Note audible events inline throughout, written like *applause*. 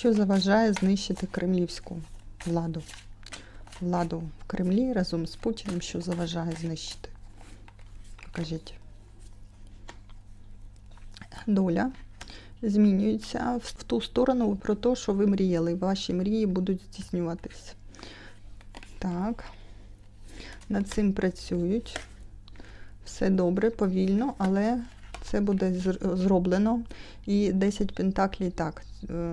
Що заважає знищити кремлівську владу? Владу в Кремлі разом з Путіним, що заважає знищити? Покажіть. Доля змінюється в ту сторону про те, що ви мріяли. Ваші мрії будуть здійснюватись. Так. Над цим працюють. Все добре, повільно, але це буде зроблено. І 10 пентаклей так. е,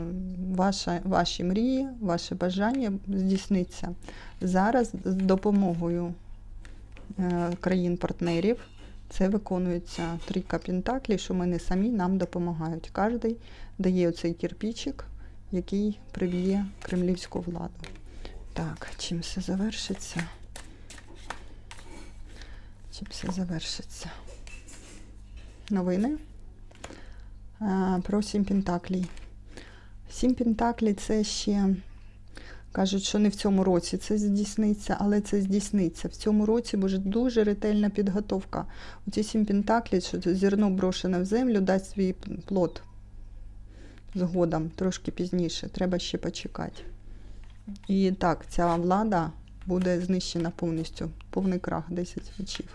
Ваша, ваші мрії, ваше бажання здійсниться. Зараз з допомогою е, країн-партнерів це виконується трійка пентаклей, що не самі нам допомагають. Кожен дає оцей кирпичик, який приб'є кремлівську владу. Так, чим все завершиться? Чим все завершиться? Новини про сім пентаклей. Сім пентаклей це ще кажуть, що не в цьому році це здійсниться, але це здійсниться. В цьому році буде дуже ретельна підготовка. Оці сім пентаклей, що це зерно брошене в землю, дасть свій плод згодом, трошки пізніше. Треба ще почекати. І так, ця влада буде знищена повністю. Повний крах 10 свічів.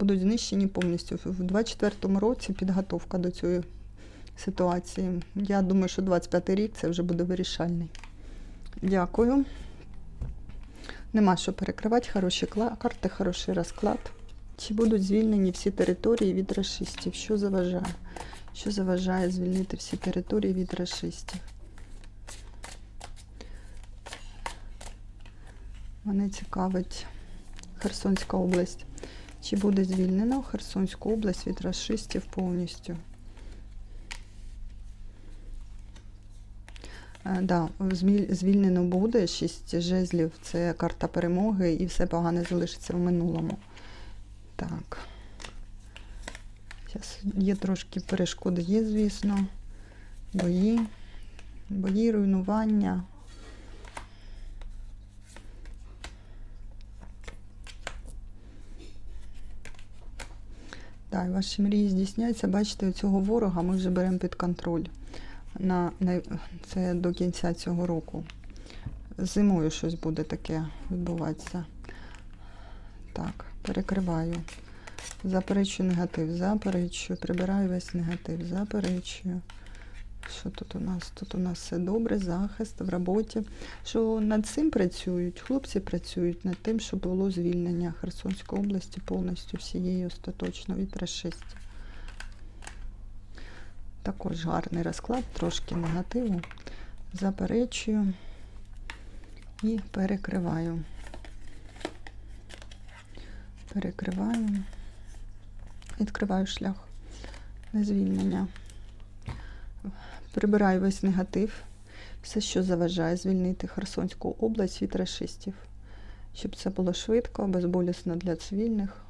Будуть знищені повністю. В 24-му році підготовка до цієї ситуації. Я думаю, що 25-й рік це вже буде вирішальний. Дякую. Нема що перекривати. Хороші карти, хороший розклад. Чи будуть звільнені всі території від расистів? Що заважає? Що заважає звільнити всі території від расистів? Мене цікавить Херсонська область. Чи буде звільнено Херсонську область від расистів повністю? Е, Да, звільнено буде. Шість жезлів це карта перемоги, і все погане залишиться в минулому. Так. Зараз є трошки перешкоди, є, звісно. Бої, бої, руйнування. І ваші мрії здійсняються. Бачите, цього ворога ми вже беремо під контроль. На, на, це до кінця цього року. Зимою щось буде таке відбуватися. Так, перекриваю. Заперечую негатив, заперечую, прибираю весь негатив, заперечую. Що тут у нас? Тут у нас все добре, захист в роботі. Що над цим працюють, хлопці працюють над тим, щоб було звільнення Херсонської області повністю всієї остаточно від расистів. Також гарний розклад, трошки негативу. Заперечую і перекриваю. Перекриваю. Відкриваю шлях на звільнення. Прибираю весь негатив, все, що заважає звільнити Херсонську область від расистів. Щоб це було швидко, безболісно для цивільних.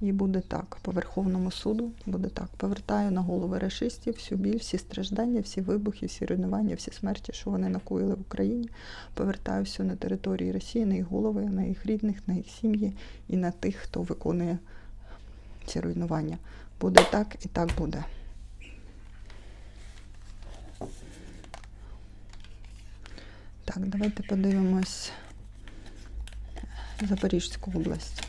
І буде так. По Верховному суду буде так. Повертаю на голови расистів всю біль, всі страждання, всі вибухи, всі руйнування, всі смерті, що вони накоїли в Україні. Повертаю все на території Росії, на їх голови, на їх рідних, на їх сім'ї і на тих, хто виконує ці руйнування. Буде так і так буде. Так, давайте подивимось Запорізьку область.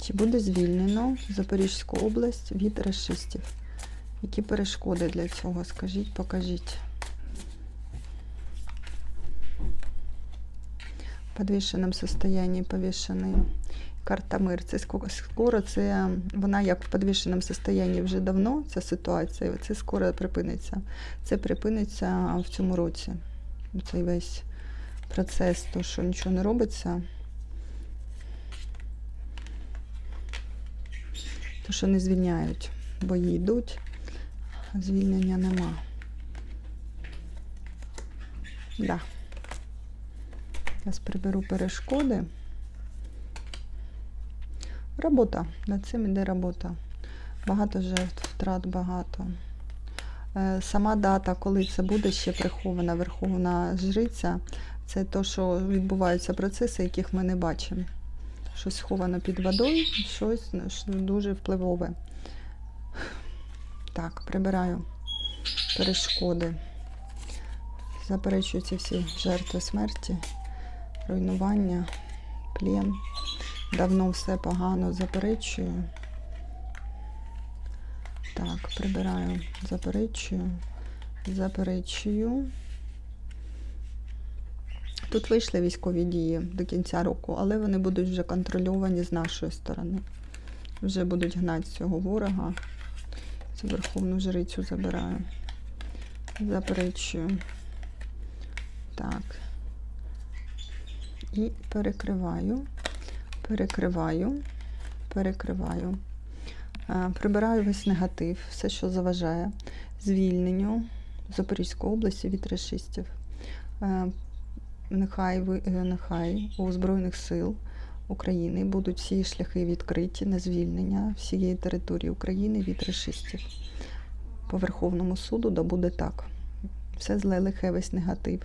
Чи буде звільнено Запорізьку область від расистів? Які перешкоди для цього? Скажіть, покажіть. В подвішеному состоянии повішений. Карта мир. Це ско- скоро це вона як в підвішеному состоянні вже давно, ця ситуація. Це скоро припиниться. Це припиниться в цьому році. Цей весь процес, то що нічого не робиться. То, що не звільняють, бої йдуть, звільнення нема. Да. Зараз приберу перешкоди. Робота. Над цим іде робота. Багато жертв, втрат багато. Е, Сама дата, коли це буде ще прихована Верховна Жриця, це то, що відбуваються процеси, яких ми не бачимо. щось сховано під водою, щось дуже впливове. Так, прибираю перешкоди. Заперечую ці всі жертви смерті, руйнування, плен. Давно все погано заперечую. Так, прибираю, заперечую, заперечую. Тут вийшли військові дії до кінця року, але вони будуть вже контрольовані з нашої сторони. Вже будуть гнати цього ворога. Цю верховну жрицю забираю. Заперечую. Так. І перекриваю, перекриваю, перекриваю. Е, Прибираю весь негатив, все, що заважає звільненню Запорізької області від расистів. Е, Нехай, е, нехай у Збройних сил України будуть всі шляхи відкриті на звільнення всієї території України від расистів. По Верховному суду да буде так. Все зле лихе, весь негатив.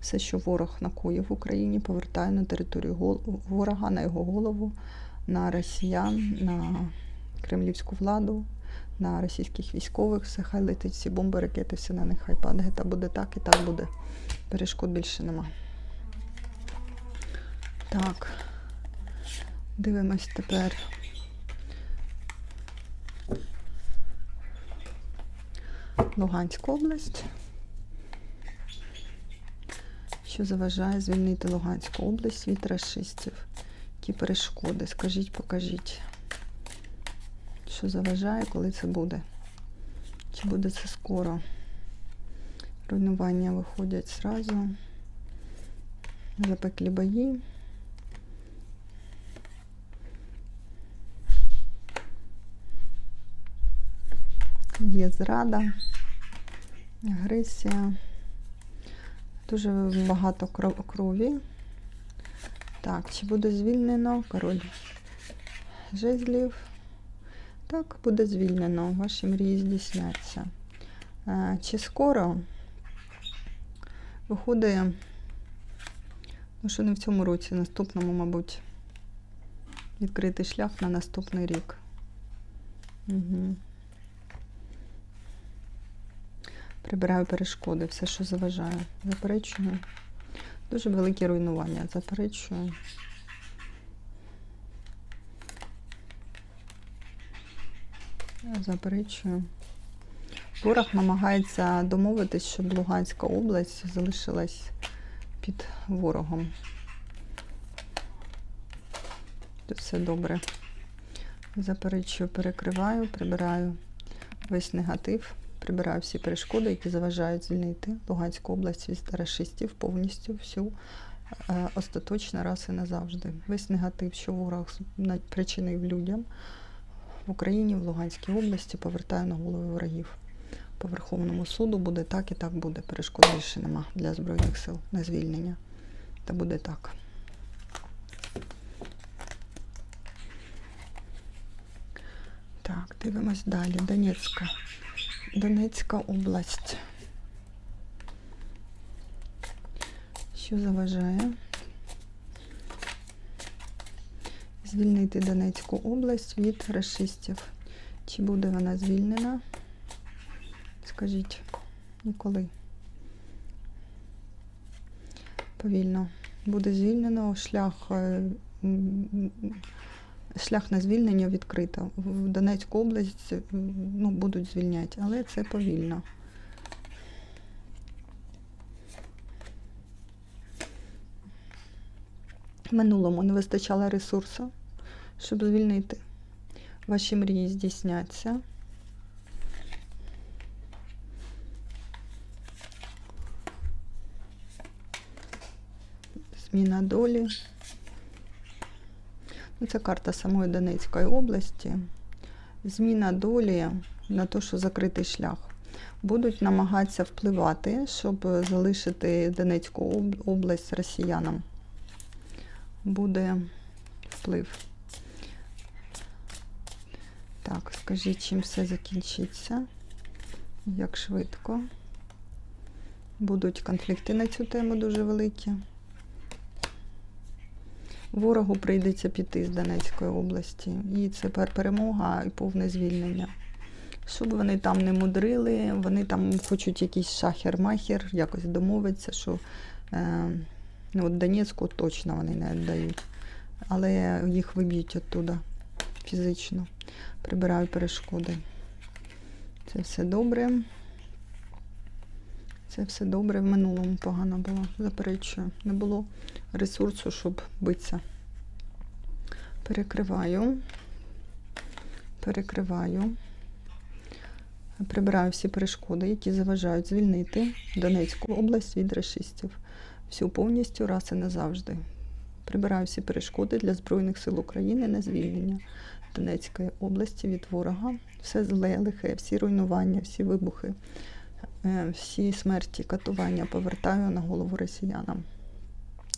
Все, що ворог накоїв в Україні, повертає на територію ворога, на його голову, на росіян, на кремлівську владу, на російських військових. Все хай летить всі бомби, ракети, все на них хай падає. Та буде так і так буде. Перешкод більше нема. Так. Дивимось тепер. Луганська область. Що заважає звільнити Луганську область від расистів? Які перешкоди? Скажіть, покажіть. Що заважає, коли це буде? Чи буде це скоро? Руйнування виходять зразу. Запеклі бої. Є зрада, агресія. Дуже багато крові. Так, чи буде звільнено король жезлів? Так, буде звільнено. Ваші мрії здійсняться. Е, Чи скоро виходить, ну що не в цьому році, наступному, мабуть, відкритий шлях на наступний рік. Угу. Прибираю перешкоди, все, що заважає. Заперечую. Дуже великі руйнування. Заперечую. Заперечую. Ворог намагається домовитись, щоб Луганська область залишилась під ворогом. Тут все добре. Заперечую, перекриваю, прибираю весь негатив, прибираю всі перешкоди, які заважають звільнити Луганську область від рашистів повністю всю е, остаточно раз і назавжди. Весь негатив, що ворог причинив людям в Україні, в Луганській області, повертаю на голови ворогів. По Верховному суду буде так і так буде. Перешкод більше нема для Збройних сил на звільнення. Та буде так. Так, дивимось далі. Донецька. Донецька область. Що заважає? Звільнити Донецьку область від расистів. Чи буде вона звільнена? Скажіть, і коли? Повільно. Буде звільнено шлях. Е, Шлях на звільнення відкрито. В Донецьку область ну, будуть звільняти, але це повільно. В минулому не вистачало ресурсу, щоб звільнити. Ваші мрії здійсняться. Зміна долі. Ну, Це карта самої Донецької області. Зміна долі на те, що закритий шлях. Будуть намагатися впливати, щоб залишити Донецьку область росіянам. Буде вплив. Так, скажіть, чим все закінчиться? Як швидко? Будуть конфлікти на цю тему дуже великі. Ворогу прийдеться піти з Донецької області. І це перемога і повне звільнення. Щоб вони там не мудрили, вони там хочуть якийсь шахер-махер, якось домовитися, що е, ну, от Донецьку точно вони не віддають. Але їх виб'ють оттуда фізично. Прибираю перешкоди. Це все добре. Це все добре. В минулому погано було. Заперечую. Не було ресурсу, щоб битися. Перекриваю. Перекриваю. Прибираю всі перешкоди, які заважають звільнити Донецьку область від расистів. Всю повністю раз і назавжди. Прибираю всі перешкоди для Збройних сил України на звільнення Донецької області від ворога. Все зле, лихе, всі руйнування, всі вибухи, е, всі смерті, катування повертаю на голову росіянам.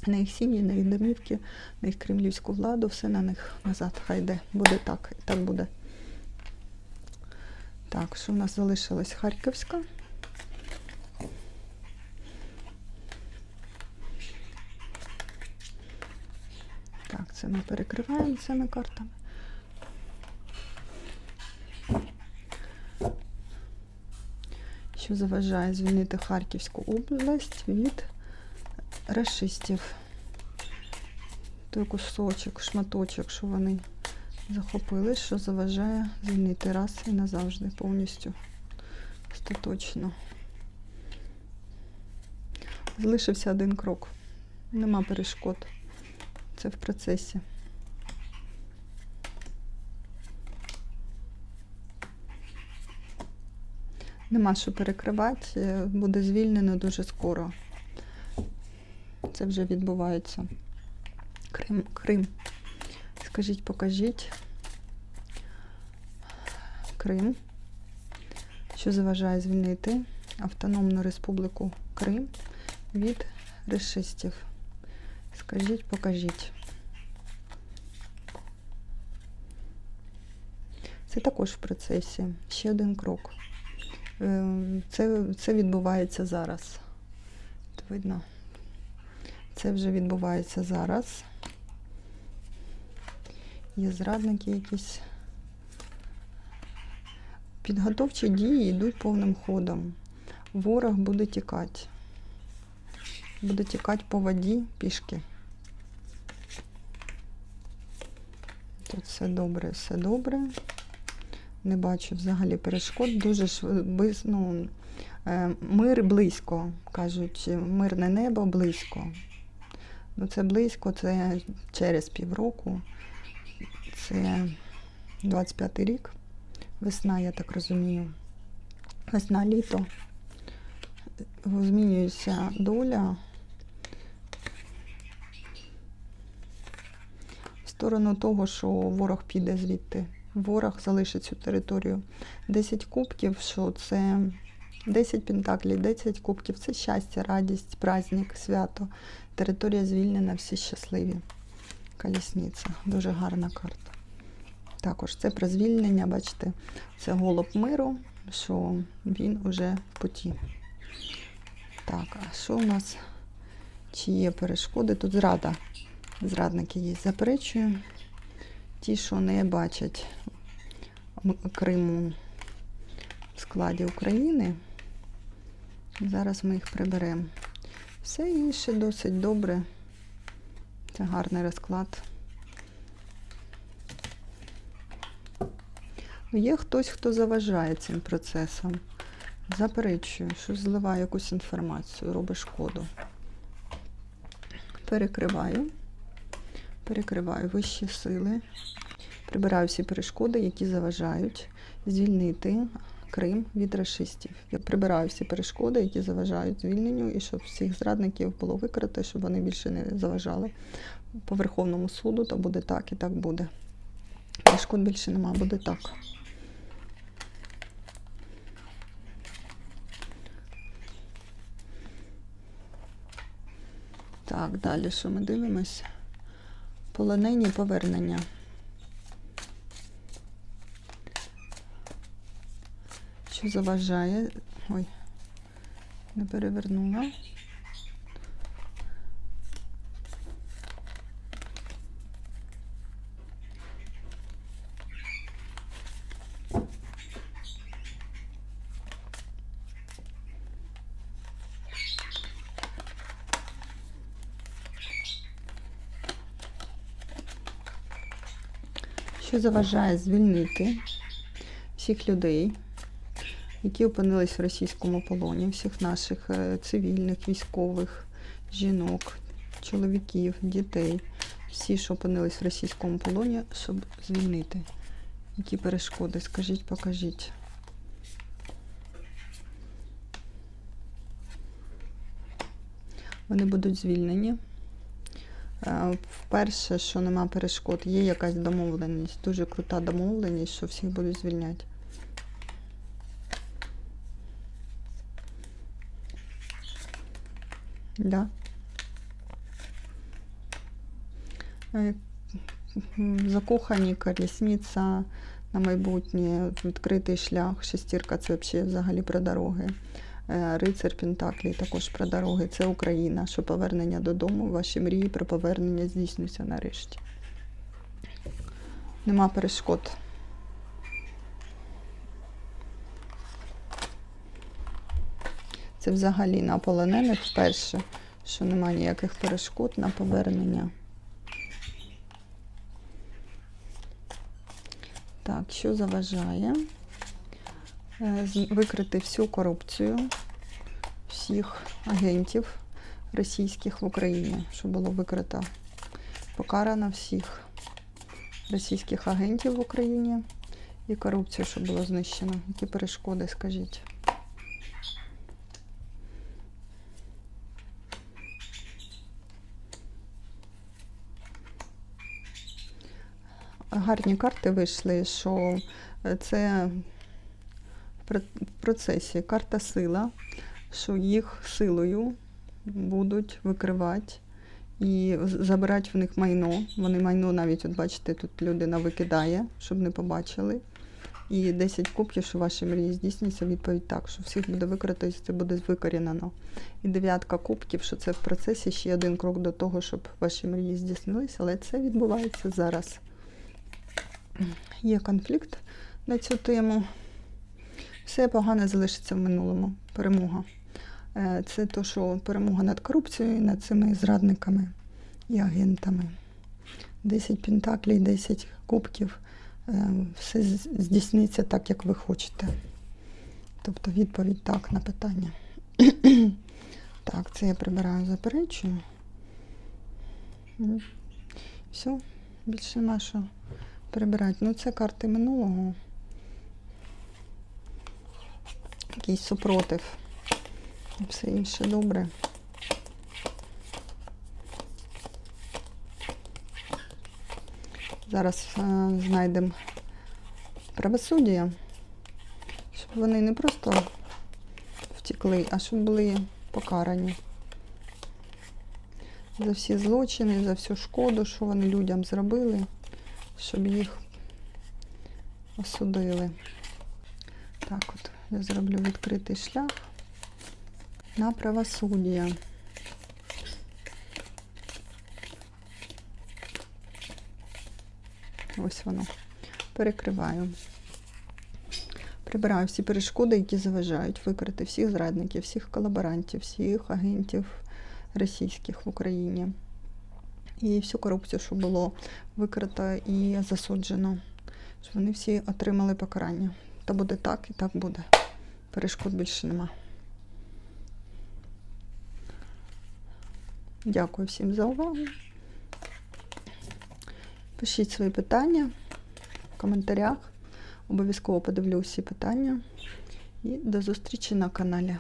На їх сім'ї, на їх домівки, на їх кремлівську владу, все на них назад. Хай йде. Буде так, і так буде. Так, що в нас залишилась Харківська? Так, це ми перекриваємо цими картами. Що заважає звільнити Харківську область від расистів? Той кусочок, шматочок, що вони захопили, що заважає звільнити раз і назавжди повністю. Остаточно. Залишився один крок. Нема перешкод. Це в процесі. Нема що перекривати, е, буде звільнено дуже скоро. Це вже відбувається. Крим. Крим. Скажіть, покажіть. Крим. Що заважає звільнити Автономну Республіку Крим від решистів. Скажіть, покажіть. Це також в процесі. Ще один крок. Е, Це, це відбувається зараз. Видно? Це вже відбувається зараз. Є зрадники якісь. Підготовчі дії йдуть повним ходом. Ворог буде тікати. Буде тікати по воді пішки. Тут все добре, все добре. Не бачу взагалі перешкод. Дуже швидко. Ну, е, мир близько, кажуть, мирне небо близько. Ну, це близько, це через півроку. Це 25-й рік. Весна, я так розумію. Весна, літо. Змінюється доля. В сторону того, що ворог піде звідти. Ворог залишить цю територію. 10 кубків, що це 10 пентаклів, 10 кубків це щастя, радість, праздник, свято. Територія звільнена, всі щасливі. Колісниця. Дуже гарна карта. Також це про звільнення, бачите, це голуб миру, що він уже в путі. Так, а що у нас? Чи є перешкоди? Тут зрада. Зрадники є. Заперечую. Ті, що не бачать Криму в складі України. Зараз ми їх приберемо. Все інше досить добре. Це гарний розклад. Є хтось, хто заважає цим процесам. Заперечує, що зливає якусь інформацію, робить шкоду. Перекриваю. Перекриваю вищі сили. Прибираю всі перешкоди, які заважають звільнити Крим від расистів. Я прибираю всі перешкоди, які заважають звільненню, і щоб всіх зрадників було викрито, щоб вони більше не заважали. По Верховному суду то буде так і так буде. Перешкод більше нема, буде так. Так, далі що ми дивимось? Полонені повернення. що заважає. Ой, не перевернула. Що заважає звільнити всіх людей? Які опинились в російському полоні, всіх наших е, цивільних, військових, жінок, чоловіків, дітей, всі, що опинились в російському полоні, щоб звільнити. Які перешкоди? Скажіть, покажіть. Вони будуть звільнені. Е, Вперше, що нема перешкод, є якась домовленість, дуже крута домовленість, що всіх будуть звільняти. Да. Е, Закохані, колісниця на майбутнє, відкритий шлях, шестірка це взагалі, взагалі про дороги. Е, Рицар Пентаклі також про дороги. Це Україна, що повернення додому, ваші мрії про повернення здійснюються нарешті. Нема перешкод. Це взагалі на полонених вперше, що нема ніяких перешкод на повернення. Так, що заважає? Е, Викрити всю корупцію всіх агентів російських в Україні, щоб було викрито покарано всіх російських агентів в Україні і корупцію, щоб було знищено. Які перешкоди, скажіть? Гарні карти вийшли, що е, це в процесі карта сила, що їх силою будуть викривати і забирати в них майно. Вони майно навіть, от бачите, тут людина викидає, щоб не побачили. І 10 кубків, що ваші мрії здійсняться, відповідь так, що всіх буде викрито і це буде викорінено. І дев'ятка кубків, що це в процесі ще один крок до того, щоб ваші мрії здійснилися, але це відбувається зараз. Є конфлікт на цю тему. Все погане залишиться в минулому. Перемога. Е, Це то, що перемога над корупцією, над цими зрадниками і агентами. 10 пентаклей, 10 кубків. Е, Все здійсниться так, як ви хочете. Тобто відповідь так на питання. *coughs* так, це я прибираю, заперечую. Все, більше що прибирати. Ну, це карти минулого. Якийсь супротив. Все інше добре. Зараз е, знайдемо правосуддя, щоб вони не просто втекли, а щоб були покарані за всі злочини, за всю шкоду, що вони людям зробили, щоб їх осудили. Так от, я зроблю відкритий шлях на правосуддя. Ось воно. Перекриваю. Прибираю всі перешкоди, які заважають викрити всіх зрадників, всіх колаборантів, всіх агентів російських в Україні. І всю корупцію, що було викрито і засуджено. Щоб вони всі отримали покарання. Та буде так і так буде. Перешкод більше нема. Дякую всім за увагу. Пишіть свої питання в коментарях. Обов'язково подивлю всі питання. І до зустрічі на каналі.